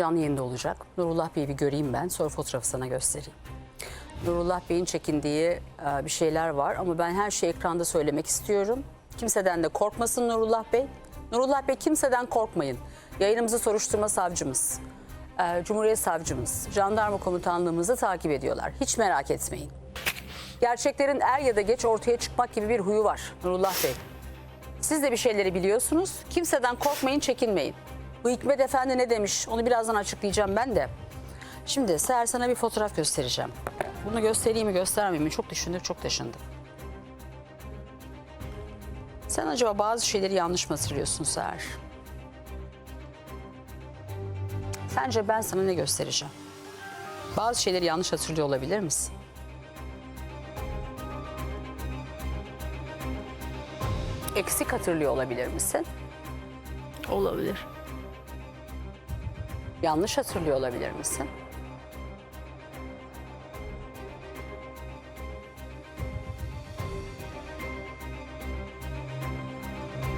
Canlı yayında olacak. Nurullah Bey'i bir göreyim ben. Sonra fotoğrafı sana göstereyim. Nurullah Bey'in çekindiği e, bir şeyler var ama ben her şeyi ekranda söylemek istiyorum. Kimseden de korkmasın Nurullah Bey. Nurullah Bey kimseden korkmayın. Yayınımızı soruşturma savcımız, e, Cumhuriyet Savcımız, Jandarma Komutanlığımızı takip ediyorlar. Hiç merak etmeyin. Gerçeklerin er ya da geç ortaya çıkmak gibi bir huyu var Nurullah Bey. Siz de bir şeyleri biliyorsunuz. Kimseden korkmayın, çekinmeyin. Bu Hikmet Efendi ne demiş onu birazdan açıklayacağım ben de. Şimdi Seher sana bir fotoğraf göstereceğim. Bunu göstereyim mi göstermeyeyim mi çok düşündüm çok taşındım. Sen acaba bazı şeyleri yanlış mı hatırlıyorsun Seher? Sence ben sana ne göstereceğim? Bazı şeyleri yanlış hatırlıyor olabilir misin? Eksik hatırlıyor olabilir misin? Olabilir. Yanlış hatırlıyor olabilir misin?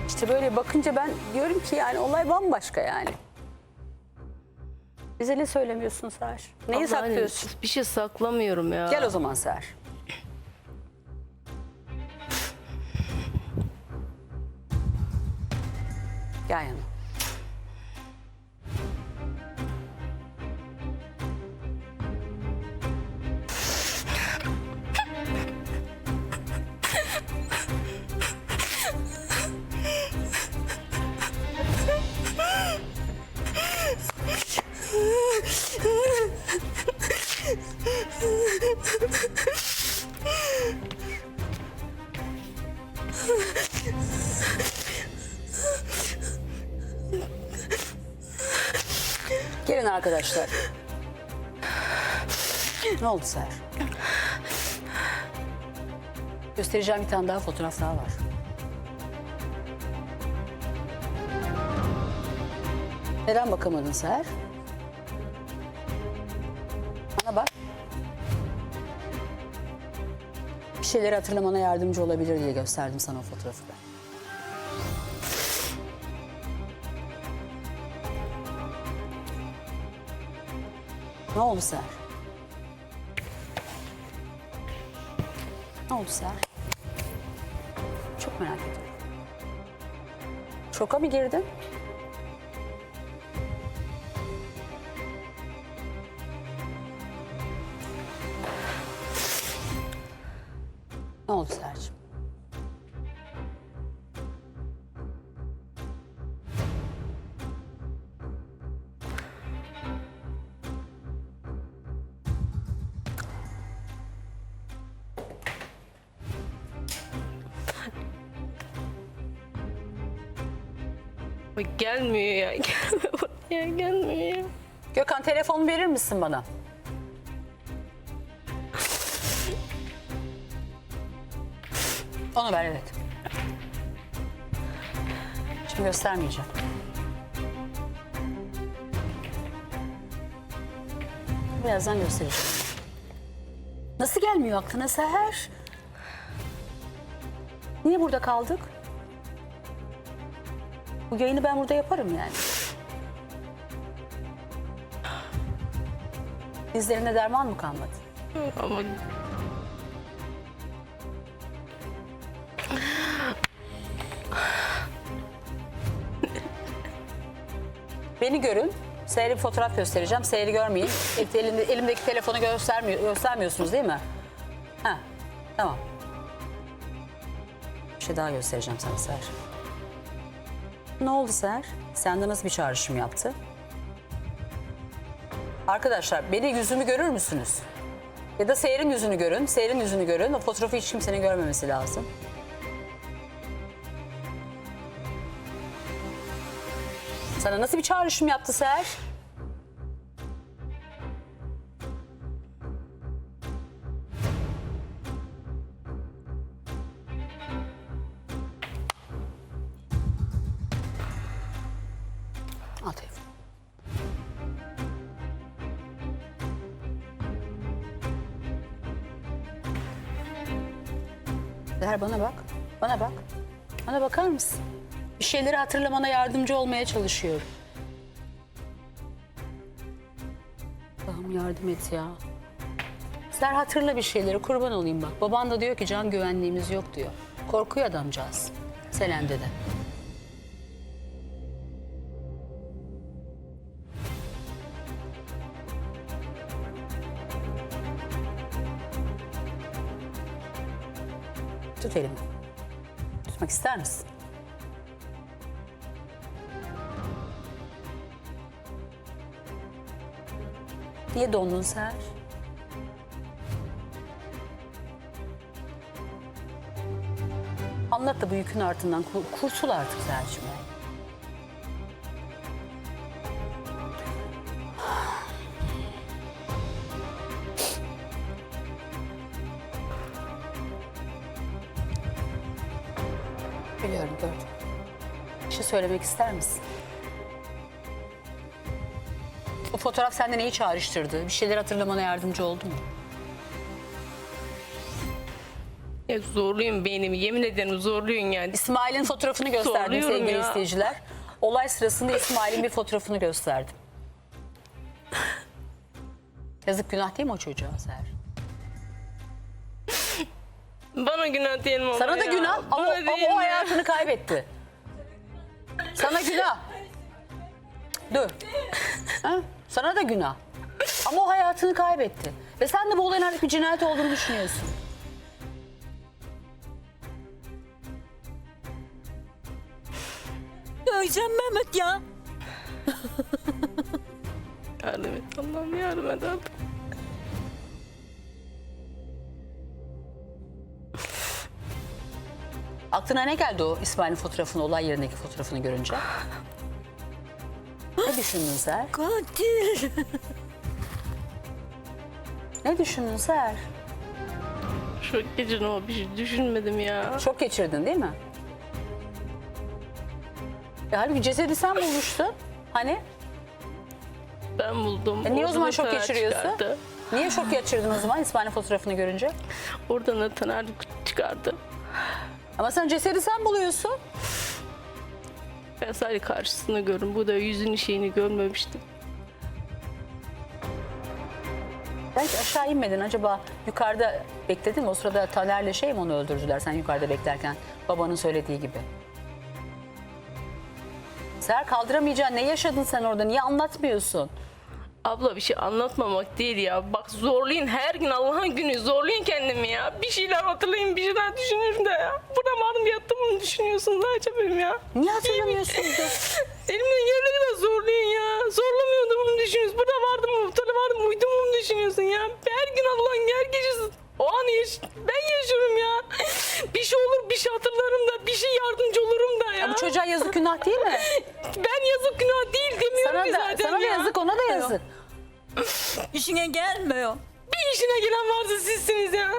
İşte böyle bakınca ben diyorum ki yani olay bambaşka yani. Bize ne söylemiyorsun Seher? Neyi Abla hani saklıyorsun? bir şey saklamıyorum ya. Gel o zaman Seher. Gel yanıma. Gelin arkadaşlar. Ne oldu Seher? Göstereceğim bir tane daha fotoğraf daha var. Neden bakamadın Seher? Şeyleri hatırlamana yardımcı olabilir diye gösterdim sana o fotoğrafı ben. Ne oldu Seher? Ne oldu Seher? Çok merak ediyorum. Şoka mı girdin? Ne oldu Seher'cim? Bak gelmiyor ya. Gelmiyor ya gelmiyor ya. Gökhan telefonu verir misin bana? Onu ver evet. Şimdi göstermeyeceğim. Birazdan göstereceğim. Nasıl gelmiyor aklına Seher? Niye burada kaldık? Bu yayını ben burada yaparım yani. Dizlerinde derman mı kalmadı? Ama Beni görün. Seher'e bir fotoğraf göstereceğim. Seher'i görmeyin. İlk elinde- elimdeki telefonu göstermiyor, göstermiyorsunuz değil mi? Ha, tamam. Bir şey daha göstereceğim sana Seher. Ne oldu Seher? Sende nasıl bir çağrışım yaptı? Arkadaşlar beni yüzümü görür müsünüz? Ya da Seher'in yüzünü görün. Seher'in yüzünü görün. O fotoğrafı hiç kimsenin görmemesi lazım. Sana nasıl bir çağrışım yaptı Seher? Al telefonu. Seher bana bak. Bana bak. Bana bakar mısın? Bir şeyleri hatırlamana yardımcı olmaya çalışıyorum. Allah'ım yardım et ya. Ser hatırla bir şeyleri kurban olayım bak. Baban da diyor ki can güvenliğimiz yok diyor. Korkuyor adamcağız. Selen'de de. Tut elimi. Tutmak ister misin? Niye dondun Ser? Anlat da bu yükün altından kur- kurtul artık Sercim. Biliyorum gördüm. Bir şey söylemek ister misin? Fotoğraf sende neyi çağrıştırdı? Bir şeyler hatırlamana yardımcı oldu mu? Ya zorluyum beynimi. Yemin ederim zorluyum yani. İsmail'in fotoğrafını gösterdim Zorluyorum sevgili ya. izleyiciler. Olay sırasında İsmail'in bir fotoğrafını gösterdim. Yazık günah değil mi o çocuğa Ser? Bana günah diyelim ama Sana da ya. günah ama, Bana ama o ya. hayatını kaybetti. Sana günah. Dur. Ha? Sana da günah. Ama o hayatını kaybetti. Ve sen de bu olayın artık bir cinayet olduğunu düşünüyorsun. Öleceğim Mehmet ya. Yardım et Allah'ım yardım et abi. Aklına ne geldi o İsmail'in fotoğrafını, olay yerindeki fotoğrafını görünce? Ne düşündün Ser? Katil. Ne düşündün Ser? Gece ne o bir şey düşünmedim ya. Şok geçirdin değil mi? E, halbuki cesedi sen bulmuştun. Hani? Ben buldum. E niye o Orada zaman şok Taner geçiriyorsun? çıkardı. Niye şok geçirdin o zaman İsmail'in fotoğrafını görünce? Oradan da Taner çıkardı. Ama sen cesedi sen buluyorsun. Ben sadece karşısını gördüm. Bu da yüzünün şeyini görmemiştim. Belki aşağı inmedin acaba yukarıda bekledin mi? O sırada Taner'le şey mi onu öldürdüler sen yukarıda beklerken babanın söylediği gibi. Ser kaldıramayacağın ne yaşadın sen orada? Niye anlatmıyorsun? Abla bir şey anlatmamak değil ya. Bak zorlayın her gün Allah'ın günü zorlayın kendimi ya. Bir şeyler hatırlayın bir şeyler düşünürüm de ya. Burada vardım yattım onu düşünüyorsunuz. Ne yapayım ya? Niye hatırlamıyorsun? Elimden geldiği kadar zorlayın ya. Zorlamıyordum onu düşünüyorsun. Burada vardım burada vardım uyudum onu düşünüyorsun ya. Her gün Allah'ın her gecesi o anı yaş ben yaşıyorum ya. Bir şey olur bir şey hatırlarım da bir şey yardımcı olurum da ya. Ya bu çocuğa yazık günah değil mi? Ben İşine gelmiyor. Bir işine gelen varsa sizsiniz ya.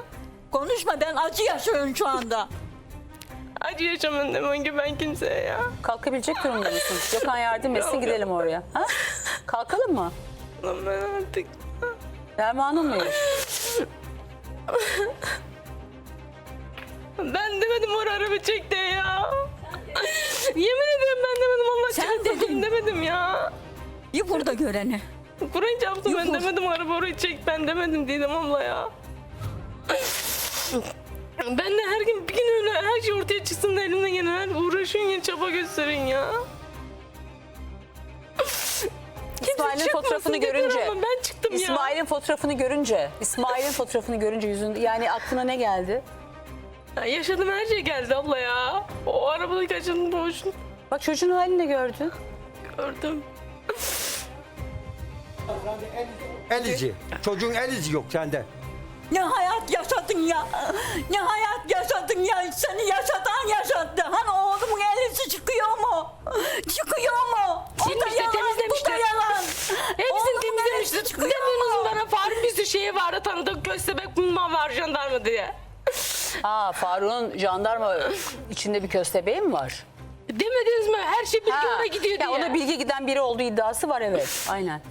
Konuşma ben acı yaşıyorum şu anda. Acı yaşamın demem ki ben kimseye ya. Kalkabilecek durumda mısın? Gökhan yardım etsin gidelim oraya. Ha? Kalkalım mı? Lan ben artık... Dermanın mı yok? Ben demedim oraya araba çek de ya. Yemin ederim ben demedim Allah Sen çarpsın dedin. demedim ya. Bir burada göreni. Kur'an çarpsın ben demedim araba orayı çek ben demedim dedim abla ya. Ben de her gün bir gün öyle her şey ortaya çıksın da elimden gelen her uğraşın ya çaba gösterin ya. İsmail'in çıkmasın fotoğrafını dediler görünce. ama Ben çıktım ya. İsmail'in fotoğrafını görünce, İsmail'in fotoğrafını görünce yüzünde yani aklına ne geldi? Ya yaşadığım her şey geldi abla ya. O arabada kaçırdım boş Bak çocuğun halini de gördün. gördüm. El izi. Çocuğun el izi yok sende. Ne hayat yaşadın ya. Ne hayat yaşadın ya. Seni yaşatan yaşattı. Hani oğlumun elisi çıkıyor mu? Çıkıyor mu? O da Silmiştir, yalan, bu da yalan. Hepsini Oğlumun temizlemişti. elisi çıkıyor Demiyorsunuz mu? bana Faruk bir sürü şeyi vardı tanıdık köstebek bulmam var jandarma diye. Ha Faruk'un jandarma içinde bir köstebeği mi var? Demediniz mi? Her şey bilgi ona gidiyor ya diye. ona bilgi giden biri olduğu iddiası var evet. Aynen.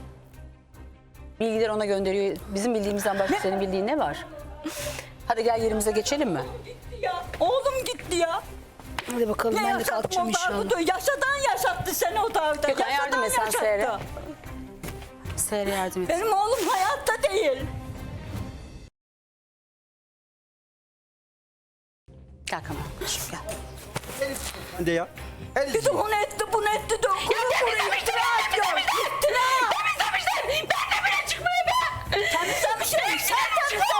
Bilgiler ona gönderiyor. Bizim bildiğimizden başka senin bildiğin ne var? Hadi gel yerimize geçelim mi? Ya, oğlum gitti ya. Hadi bakalım Ne yaşattım o dağda? Yaşadan yaşattı seni o dağda. Gökhan, yardım Yaşadan et sen yaşattı. Seher'e. Seher'e yardım et. Benim oğlum hayatta değil. Gel Kamer arkadaşım gel. De ya. Elizci. de bunu etti bunu etti de kuru kuru iftira atıyor. İftira. Temizlemişler. Ben de bile çıkmayayım be. Temizlemişim. Sen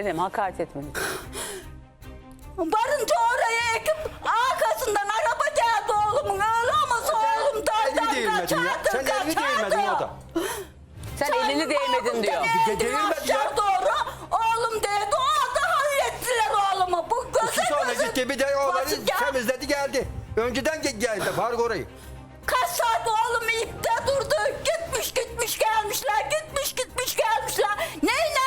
Öyle deme hakaret etme. Varınca oraya ekip arkasından araba geldi oğlumun. Öyle olmasa oğlum Elini daydan değmedin ya. kaçardı, Sen elini değmedin o da. Sen elini değmedin diyor. Bir de değmedi ya. Aşağı doğru oğlum dedi. O da hallettiler oğlumu. Bu göze Sonra gözü gitti bir de oğlanı basık ya. temizledi geldi. Önceden ge- geldi Faruk orayı. Kaç saat oğlum ipte durdu. Gitmiş gitmiş gelmişler. Gitmiş gitmiş gelmişler. Neyle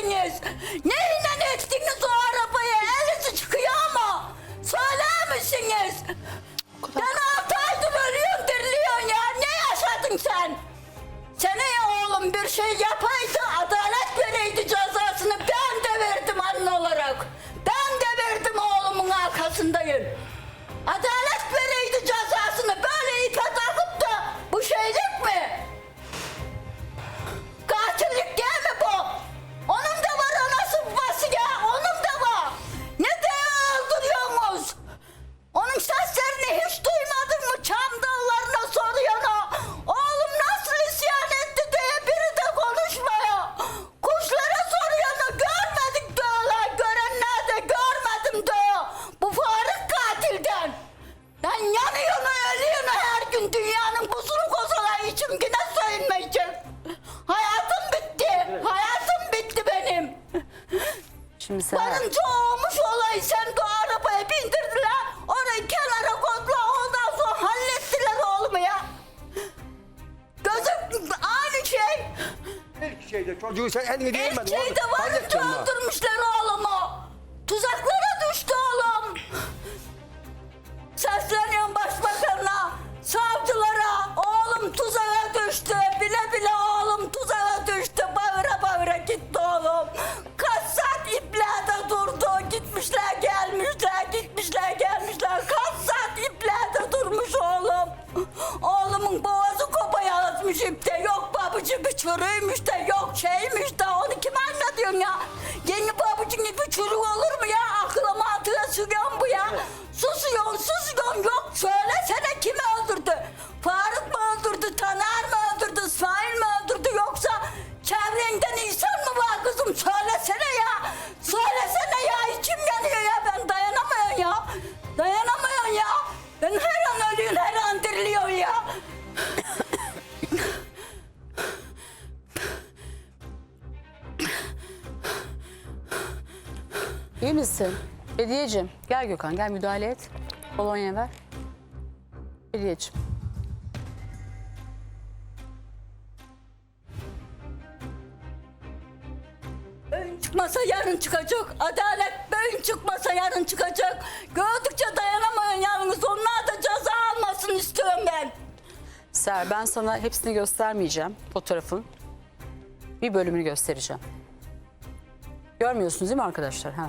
temizlediniz? Neyle ettiniz o arabayı? Elinizi çıkıyor mu? Söyler misiniz? Ben altı aydır ölüyorum diriliyorsun ya. Ne yaşadın sen? Sene oğlum bir şey yapaydı adalet vereydi cezasını ben de verdim anne olarak. Ben de verdim oğlumun arkasındayım. Adalet çocuğu sen elini değmedin. İlk şeyde varınca öldürmüşler oğlumu. Tuzaklara düştü oğlum. Bir çürüymüş de yok şeymiş de İyi misin? Hediyeciğim. Gel Gökhan gel müdahale et. Kolonya ver. Hediyeciğim. Bugün çıkmasa yarın çıkacak. Adalet bugün çıkmasa yarın çıkacak. Gördükçe dayanamıyorum yalnız. Onlar da ceza almasın istiyorum ben. Seher ben sana hepsini göstermeyeceğim fotoğrafın. Bir bölümünü göstereceğim. Görmüyorsunuz değil mi arkadaşlar? Ha.